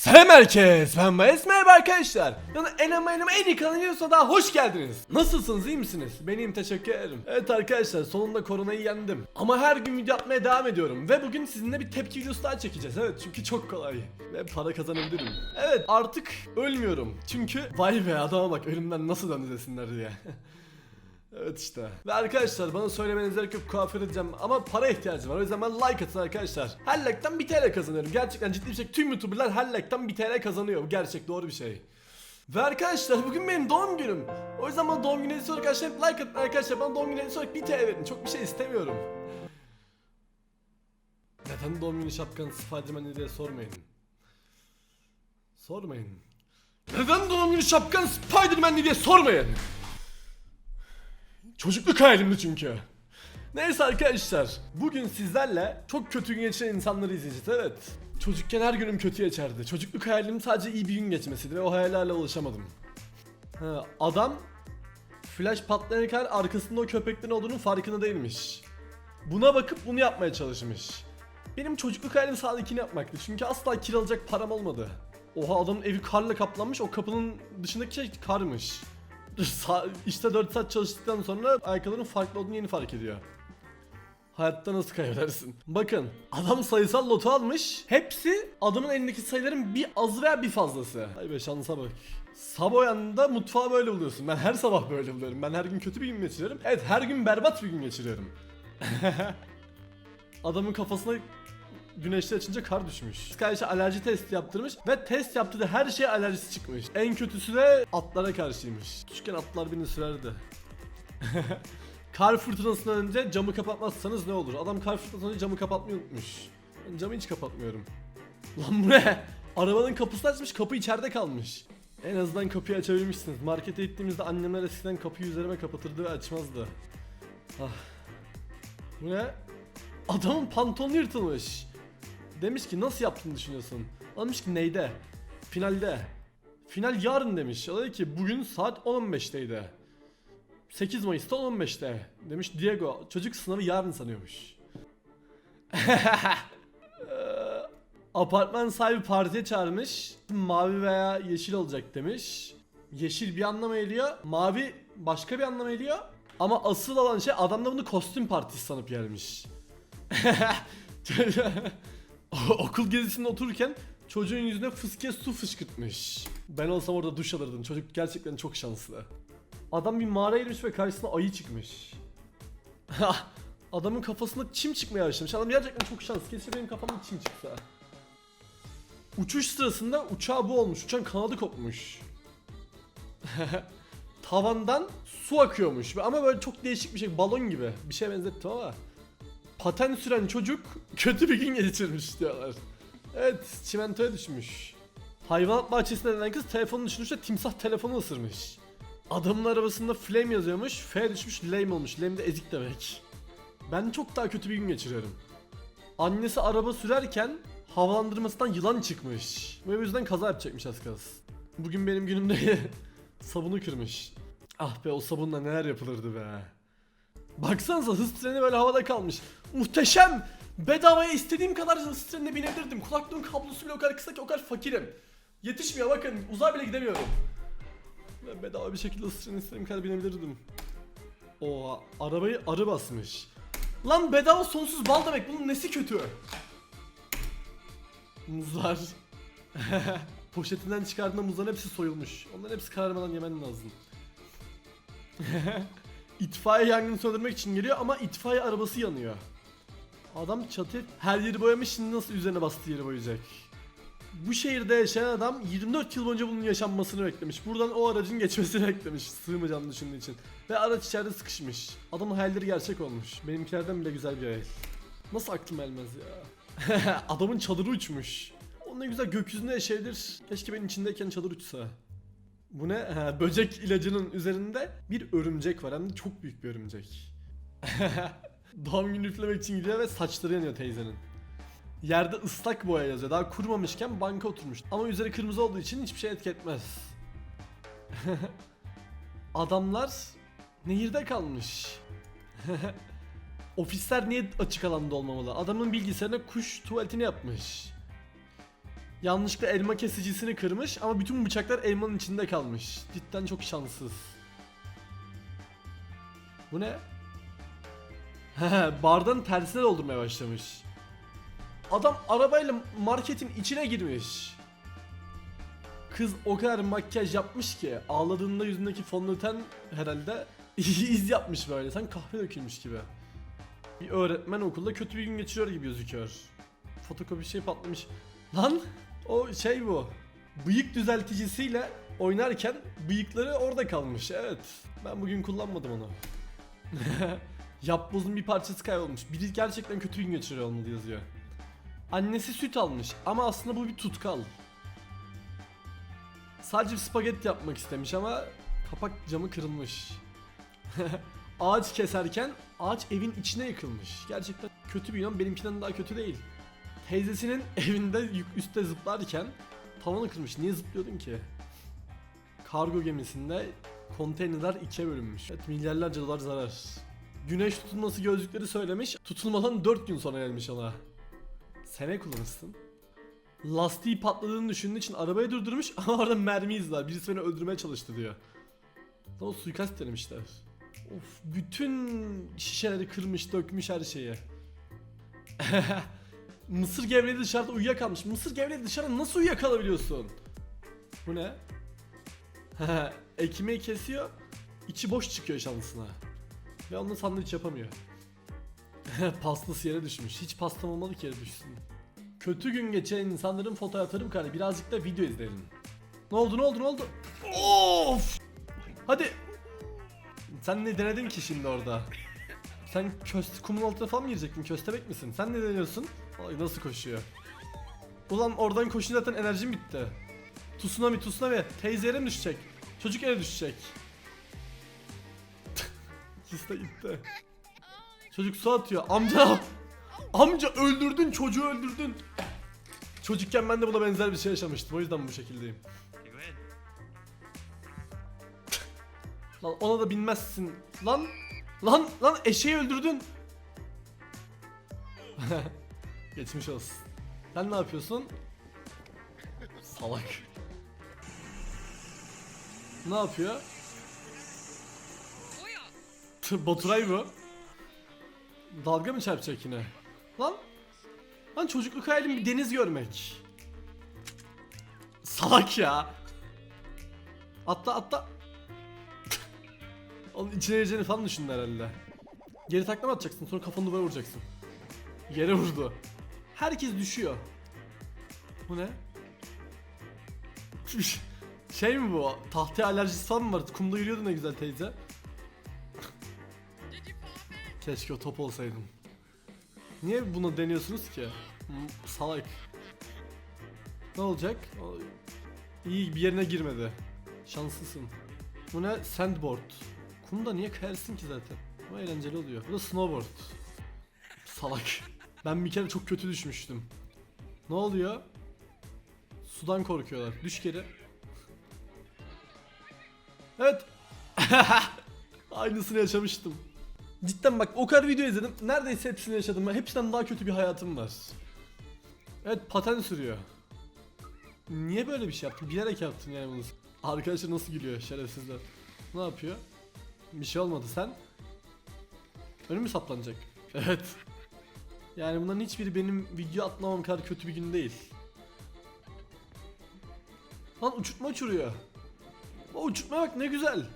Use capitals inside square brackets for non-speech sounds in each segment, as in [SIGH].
Selam herkes ben Mayes merhaba arkadaşlar. Yani en ama en iyi kanalına daha hoş geldiniz. Nasılsınız iyi misiniz? Benim teşekkür ederim. Evet arkadaşlar sonunda koronayı yendim. Ama her gün video atmaya devam ediyorum Ve bugün sizinle bir tepki videosu daha çekeceğiz. Evet çünkü çok kolay. Ve para kazanabilirim. Evet artık ölmüyorum. Çünkü vay be adama bak ölümden nasıl döndü desinler diye [LAUGHS] Evet işte. Ve arkadaşlar bana söylemenize gerek yok kuaför edeceğim ama para ihtiyacım var. O yüzden ben like atın arkadaşlar. Her like'tan 1 TL kazanıyorum. Gerçekten ciddi bir şey. Tüm YouTuber'lar her like'tan 1 TL kazanıyor. Bu gerçek doğru bir şey. Ve arkadaşlar bugün benim doğum günüm. O yüzden bana doğum günü hediyesi olarak arkadaşlar like atın arkadaşlar. Bana doğum günü hediyesi olarak 1 TL verin. Çok bir şey istemiyorum. Neden doğum günü şapkanı Spiderman diye sormayın. Sormayın. Neden doğum günü şapkan Spiderman diye sormayın. Çocukluk hayalimdi çünkü. Neyse arkadaşlar, bugün sizlerle çok kötü gün geçiren insanları izleyeceğiz evet. Çocukken her günüm kötü geçerdi. Çocukluk hayalim sadece iyi bir gün geçmesiydi ve o hayale hala ulaşamadım. Ha, adam flash kadar arkasında o köpeklerin olduğunun farkında değilmiş. Buna bakıp bunu yapmaya çalışmış. Benim çocukluk hayalim sağdakini yapmaktı çünkü asla kiralayacak param olmadı. Oha adamın evi karla kaplanmış o kapının dışındaki şey karmış. İşte 4 saat çalıştıktan sonra ayakkabıların farklı olduğunu yeni fark ediyor. Hayatta nasıl kaybedersin? Bakın adam sayısal lotu almış. Hepsi adamın elindeki sayıların bir azı veya bir fazlası. Ay be şansa bak. Sabah uyandığında mutfağı böyle buluyorsun. Ben her sabah böyle buluyorum. Ben her gün kötü bir gün geçiriyorum. Evet her gün berbat bir gün geçiriyorum. [LAUGHS] Adamın kafasına güneşte açınca kar düşmüş. Kardeşi alerji testi yaptırmış ve test yaptığı her şeye alerjisi çıkmış. En kötüsü de atlara karşıymış. Küçükken atlar beni sürerdi. [LAUGHS] kar fırtınasından önce camı kapatmazsanız ne olur? Adam kar fırtınasından önce camı kapatmayı unutmuş. Ben camı hiç kapatmıyorum. Lan bu ne? Arabanın kapısını açmış kapı içeride kalmış. En azından kapıyı açabilmişsiniz. Markete gittiğimizde annemler eskiden kapıyı üzerime kapatırdı ve açmazdı. Ah. Bu ne? Adamın pantolonu yırtılmış. Demiş ki nasıl yaptığını düşünüyorsun? Demiş ki neyde? Finalde. Final yarın demiş. O dedi ki bugün saat 10.15'teydi. 8 Mayıs'ta 10.15'te. Demiş Diego çocuk sınavı yarın sanıyormuş. [LAUGHS] Apartman sahibi partiye çağırmış. Mavi veya yeşil olacak demiş. Yeşil bir anlama geliyor. Mavi başka bir anlama geliyor. Ama asıl olan şey adam da bunu kostüm partisi sanıp gelmiş. [LAUGHS] [LAUGHS] Okul gezisinde otururken çocuğun yüzüne fıskiye su fışkırtmış. Ben olsam orada duş alırdım. Çocuk gerçekten çok şanslı. Adam bir mağaraya girmiş ve karşısına ayı çıkmış. [LAUGHS] Adamın kafasında çim çıkmaya başlamış. Adam gerçekten çok şanslı. Keşke benim kafamda çim çıksa. Uçuş sırasında uçağı bu olmuş. Uçağın kanadı kopmuş. [LAUGHS] Tavandan su akıyormuş. Ama böyle çok değişik bir şey. Balon gibi. Bir şeye benzettim ama. Paten süren çocuk kötü bir gün geçirmiş diyorlar. Evet, çimentoya düşmüş. Hayvanat bahçesinde denen kız telefonunu düşürmüş timsah telefonu ısırmış. Adamın arabasında flame yazıyormuş, F düşmüş, lame olmuş. Lame de ezik demek. Ben çok daha kötü bir gün geçiriyorum. Annesi araba sürerken havalandırmasından yılan çıkmış. Ve bu yüzden kaza yapacakmış az kalsın. Bugün benim günümde [LAUGHS] sabunu kırmış. Ah be o sabunla neler yapılırdı be. Baksanıza hız treni böyle havada kalmış. Muhteşem! Bedavaya istediğim kadar hız trenine binebilirdim. Kulaklığın kablosu bile o kadar kısa ki o kadar fakirim. Yetişmiyor bakın uzağa bile gidemiyorum. Ben bedava bir şekilde hız trenine istediğim kadar binebilirdim. O arabayı arı basmış. Lan bedava sonsuz bal demek bunun nesi kötü? Muzlar. [LAUGHS] Poşetinden çıkardığında muzların hepsi soyulmuş. Onların hepsi kararmadan yemen lazım. [LAUGHS] İtfaiye yangını söndürmek için geliyor ama itfaiye arabası yanıyor. Adam çatı her yeri boyamış şimdi nasıl üzerine bastığı yeri boyayacak? Bu şehirde yaşayan adam 24 yıl boyunca bunun yaşanmasını beklemiş. Buradan o aracın geçmesini [LAUGHS] beklemiş sığmayacağını düşündüğü için. Ve araç içeride sıkışmış. Adamın hayalleri gerçek olmuş. Benimkilerden bile güzel bir hayal. Nasıl aklım elmez ya? [LAUGHS] Adamın çadırı uçmuş. O ne güzel gökyüzünde yaşayabilir. Keşke benim içindeyken çadır uçsa. Bu ne? Ha, böcek ilacının üzerinde bir örümcek var. Hem de çok büyük bir örümcek. [LAUGHS] Doğum günü üflemek için gidiyor ve saçları yanıyor teyzenin. Yerde ıslak boya yazıyor. Daha kurumamışken banka oturmuş. Ama üzeri kırmızı olduğu için hiçbir şey etki. [LAUGHS] Adamlar nehirde kalmış. [LAUGHS] Ofisler niye açık alanda olmamalı? Adamın bilgisayarına kuş tuvaletini yapmış. Yanlışlıkla elma kesicisini kırmış ama bütün bıçaklar elmanın içinde kalmış. Cidden çok şanssız. Bu ne? Bardan tersine doldurmaya başlamış. Adam arabayla marketin içine girmiş. Kız o kadar makyaj yapmış ki ağladığında yüzündeki fondöten herhalde [LAUGHS] iz yapmış böyle. Sen kahve dökülmüş gibi. Bir öğretmen okulda kötü bir gün geçiriyor gibi gözüküyor. Fotokopi şey patlamış. Lan o şey bu. Bıyık düzelticisiyle oynarken bıyıkları orada kalmış. Evet. Ben bugün kullanmadım onu. [LAUGHS] Yapbozun bir parçası kaybolmuş. Biri gerçekten kötü gün geçiriyor olmalı yazıyor. Annesi süt almış ama aslında bu bir tutkal. Sadece bir spagetti yapmak istemiş ama kapak camı kırılmış. [LAUGHS] ağaç keserken ağaç evin içine yıkılmış. Gerçekten kötü bir inan benimkinden daha kötü değil. Teyzesinin [LAUGHS] evinde üstte zıplarken tavanı kırmış. Niye zıplıyordun ki? Kargo gemisinde konteynerler ikiye bölünmüş. Evet milyarlarca dolar zarar. Güneş tutulması gözlükleri söylemiş. Tutulmadan 4 gün sonra gelmiş ona. Sene kullanırsın. Lastiği patladığını düşündüğü için arabayı durdurmuş [LAUGHS] ama orada mermi izi var. Birisi beni öldürmeye çalıştı diyor. O suikast denemişler. Of bütün şişeleri kırmış dökmüş her şeyi. [LAUGHS] Mısır gevreği dışarıda uyuyakalmış. Mısır gevreği dışarıda nasıl uyuyakalabiliyorsun? Bu ne? [LAUGHS] Ekmeği kesiyor. içi boş çıkıyor şansına. Ve onunla sandviç yapamıyor. [LAUGHS] Pastası yere düşmüş. Hiç pastam olmadı ki yere düşsün. Kötü gün geçen insanların fotoğraflarım kare. Birazcık da video izleyelim. Ne oldu ne oldu ne oldu? Of! Hadi. Sen ne denedin ki şimdi orada? Sen köst kumun altına falan mı girecektin? Köstebek misin? Sen ne deniyorsun? Ay nasıl koşuyor? Ulan oradan koşunca zaten enerjim bitti. Tsunami tsunami. Teyze yere mi düşecek? Çocuk yere düşecek. [LAUGHS] De gitti. Çocuk su atıyor. Amca! Amca öldürdün çocuğu öldürdün. Çocukken ben de buna benzer bir şey yaşamıştım. O yüzden bu şekildeyim. Lan ona da binmezsin. Lan! Lan! Lan eşeği öldürdün. [LAUGHS] Geçmiş olsun. Sen ne yapıyorsun? Salak. Ne yapıyor? Baturay bu. Dalga mı çarpacak yine? Lan! Lan çocukluk hayalim bir deniz görmek. Salak ya. Atla atla. Onun içine gireceğini falan düşündü herhalde. Geri taklama atacaksın sonra kafanı duvara vuracaksın. Yere vurdu. Herkes düşüyor. Bu ne? [LAUGHS] şey mi bu? Tahtaya alerjisi falan mı var? Kumda yürüyordu ne güzel teyze. Keşke o top olsaydım. Niye bunu deniyorsunuz ki? Salak. Ne olacak? İyi bir yerine girmedi. Şanslısın. Bu ne? Sandboard. Kumda niye kayarsın ki zaten? Ama eğlenceli oluyor. Bu da snowboard. Salak. Ben bir kere çok kötü düşmüştüm. Ne oluyor? Sudan korkuyorlar. Düş geri. Evet. [LAUGHS] Aynısını yaşamıştım. Cidden bak o kadar video izledim. Neredeyse hepsini yaşadım. Ben hepsinden daha kötü bir hayatım var. Evet paten sürüyor. Niye böyle bir şey yaptın? Bilerek yaptın yani bunu. Arkadaşlar nasıl gülüyor şerefsizler. Ne yapıyor? Bir şey olmadı sen. Önüm mü saplanacak? [LAUGHS] Evet. Yani bunların hiçbiri benim video atlamam kadar kötü bir gün değil. Lan uçurtma uçuruyor. O uçurtmaya bak ne güzel.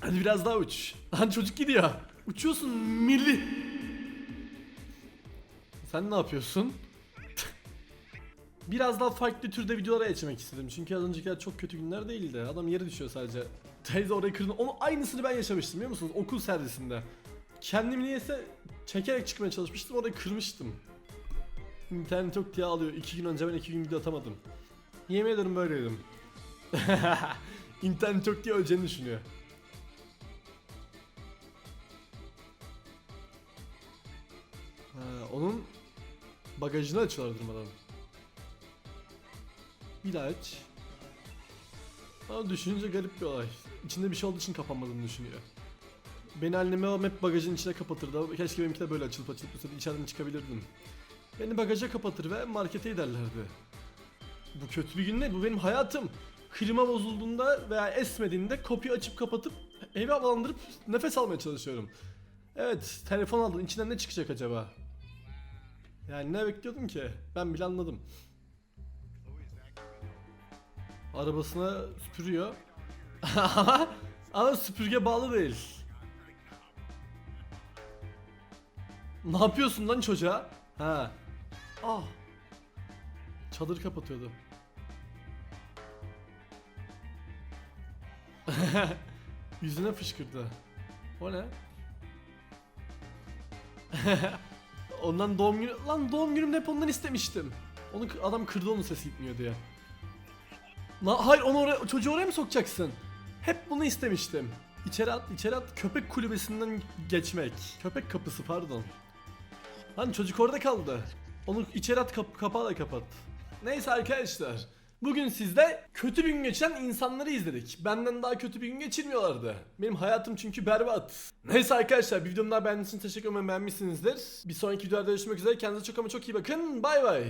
Hadi biraz daha uç. Lan çocuk gidiyor. Uçuyorsun milli. Sen ne yapıyorsun? Biraz daha farklı türde videolara geçmek istedim. Çünkü az öncekiler çok kötü günler değildi. Adam yere düşüyor sadece. Teyze orayı kırdı. Onu aynısını ben yaşamıştım biliyor musunuz? Okul servisinde. Kendimi niyeyse çekerek çıkmaya çalışmıştım. Orayı kırmıştım. İnternet yok diye alıyor. İki gün önce ben iki gün video atamadım. Yemin ederim böyleydim. [LAUGHS] İnternet yok diye öleceğini düşünüyor. Ha, onun bagajını açıyorlar durmadan. Bir daha aç. Ama düşününce garip bir olay. İçinde bir şey olduğu için kapanmadığını düşünüyor. Beni anneme babam hep bagajın içine kapatırdı. Keşke benimki de böyle açılıp açılıp mesela içeriden çıkabilirdim. Beni bagaja kapatır ve markete giderlerdi. Bu kötü bir gün değil bu benim hayatım. Klima bozulduğunda veya esmediğinde kapıyı açıp kapatıp evi havalandırıp nefes almaya çalışıyorum. Evet telefon aldın içinden ne çıkacak acaba? Yani ne bekliyordum ki? Ben bile anladım. Arabasına süpürüyor. Ama- [LAUGHS] Ama süpürge bağlı değil. Ne yapıyorsun lan çocuğa? Ha. Ah. Çadır kapatıyordu. [LAUGHS] Yüzüne fışkırdı. O ne? [LAUGHS] Ondan doğum günü... Lan doğum günümde hep ondan istemiştim. Onu adam kırdı onun sesi gitmiyor diye. La hayır onu oraya, çocuğu oraya mı sokacaksın? Hep bunu istemiştim. İçeri at, içeri at köpek kulübesinden geçmek. Köpek kapısı pardon. Lan çocuk orada kaldı. Onu içeri at kap kapağı da kapat. Neyse arkadaşlar. Bugün sizde kötü bir gün geçiren insanları izledik. Benden daha kötü bir gün geçirmiyorlardı. Benim hayatım çünkü berbat. Neyse arkadaşlar bir videomu daha beğendiğiniz için teşekkür ederim. Beğenmişsinizdir. Bir sonraki videoda görüşmek üzere. Kendinize çok ama çok iyi bakın. Bay bay.